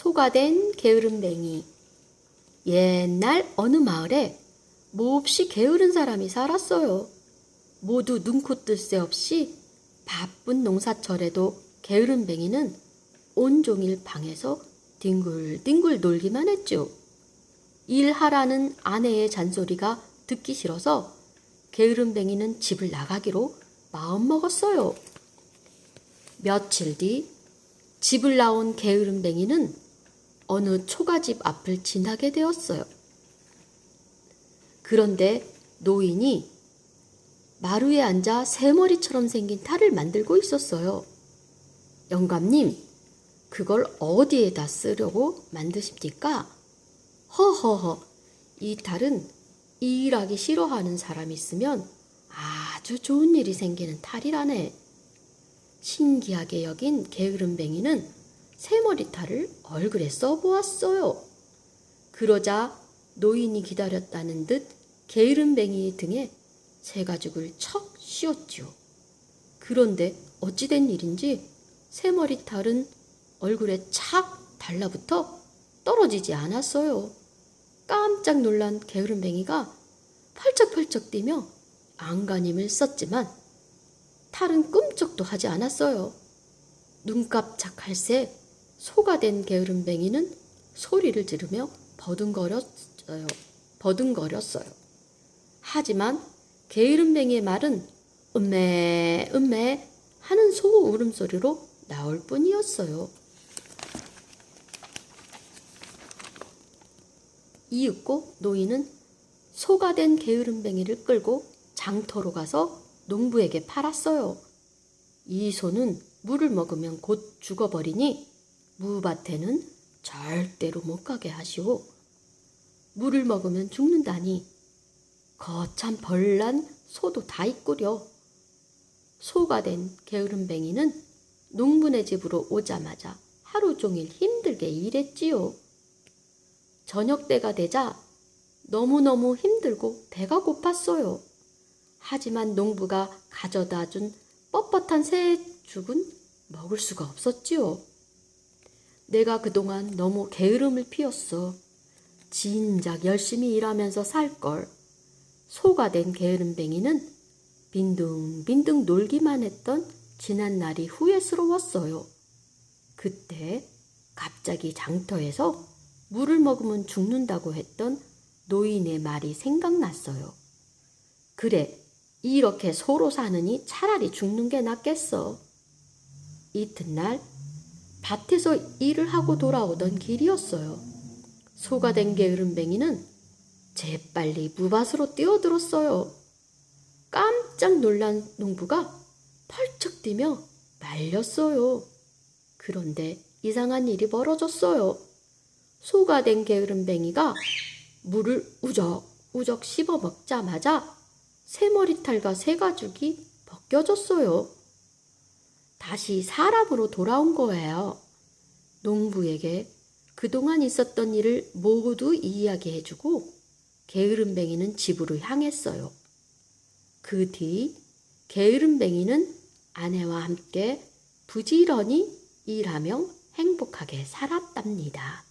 소가 된 게으름뱅이. 옛날 어느 마을에 몹시 게으른 사람이 살았어요. 모두 눈코 뜰 새 없이 바쁜 농사철에도 게으름뱅이는 온종일 방에서 뒹굴뒹굴 놀기만 했죠. 일하라는 아내의 잔소리가 듣기 싫어서 게으름뱅이는 집을 나가기로 마음먹었어요. 며칠 뒤 집을 나온 게으름뱅이는 어느 초가집 앞을 지나게 되었어요. 그런데 노인이 마루에 앉아 새머리처럼 생긴 탈을 만들고 있었어요. 영감님, 그걸 어디에다 쓰려고 만드십니까? 허허허, 이 탈은 일하기 싫어하는 사람이 있으면 아주 좋은 일이 생기는 탈이라네. 신기하게 여긴 게으름뱅이는 새머리 탈을 얼굴에 써보았어요. 그러자 노인이 기다렸다는 듯 게으름뱅이의 등에 새 가죽을 척 씌웠지요. 그런데 어찌된 일인지 새머리 탈은 얼굴에 착 달라붙어 떨어지지 않았어요. 깜짝 놀란 게으름뱅이가 펄쩍펄쩍 뛰며 안간힘을 썼지만 탈은 꿈쩍도 하지 않았어요. 눈 깜짝할 새 소가 된 게으름뱅이는 소리를 지르며 버둥거렸어요. 버둥거렸어요. 하지만 게으름뱅이의 말은 음메 음메 하는 소 울음소리로 나올 뿐이었어요. 이윽고 노인은 소가 된 게으름뱅이를 끌고 장터로 가서 농부에게 팔았어요. 이 소는 물을 먹으면 곧 죽어버리니 무밭에는 절대로 못 가게 하시오. 물을 먹으면 죽는다니 거참 벌난 소도 다 있구려. 소가 된 게으름뱅이는 농부네 집으로 오자마자 하루 종일 힘들게 일했지요. 저녁 때가 되자 너무너무 힘들고 배가 고팠어요. 하지만 농부가 가져다 준 뻣뻣한 새 죽은 먹을 수가 없었지요. 내가 그동안 너무 게으름을 피웠어. 진작 열심히 일하면서 살걸. 소가 된 게으름뱅이는 빈둥빈둥 놀기만 했던 지난 날이 후회스러웠어요. 그때 갑자기 장터에서 물을 먹으면 죽는다고 했던 노인의 말이 생각났어요. 그래, 이렇게 소로 사느니 차라리 죽는 게 낫겠어. 이튿날 밭에서 일을 하고 돌아오던 길이었어요. 소가 된 게으름뱅이는 재빨리 무밭으로 뛰어들었어요. 깜짝 놀란 농부가 펄쩍 뛰며 말렸어요. 그런데 이상한 일이 벌어졌어요. 소가 된 게으름뱅이가 물을 우적우적 씹어 먹자마자 새머리탈과 새가죽이 벗겨졌어요. 다시 사람으로 돌아온 거예요. 농부에게 그동안 있었던 일을 모두 이야기해주고 게으름뱅이는 집으로 향했어요. 그 뒤 게으름뱅이는 아내와 함께 부지런히 일하며 행복하게 살았답니다.